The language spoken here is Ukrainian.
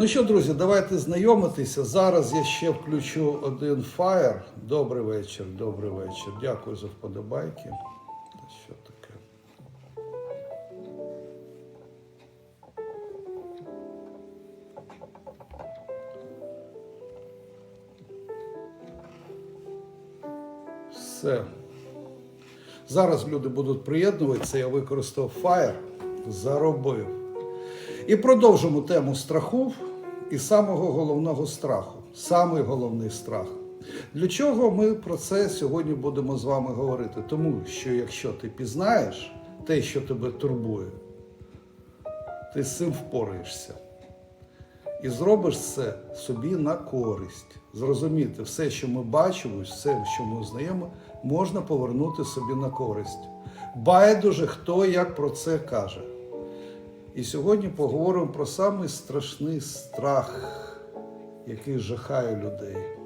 Ну що, друзі, давайте знайомитися. Зараз я ще включу один фаєр. Добрий вечір, добрий вечір. Дякую за вподобайки. Що таке? Все. Зараз люди будуть приєднуватися, я використав Fire, заробив. І продовжимо тему страху і самого головного страху. Самий головний страх. Для чого ми про це сьогодні будемо з вами говорити? Тому що якщо ти пізнаєш те, що тебе турбує, ти з цим впораєшся. І зробиш це собі на користь. Зрозуміти, все, що ми бачимо, все, що ми знаємо, можна повернути собі на користь. Байдуже, хто як про це каже. І сьогодні поговоримо про самий страшний страх, який жахає людей.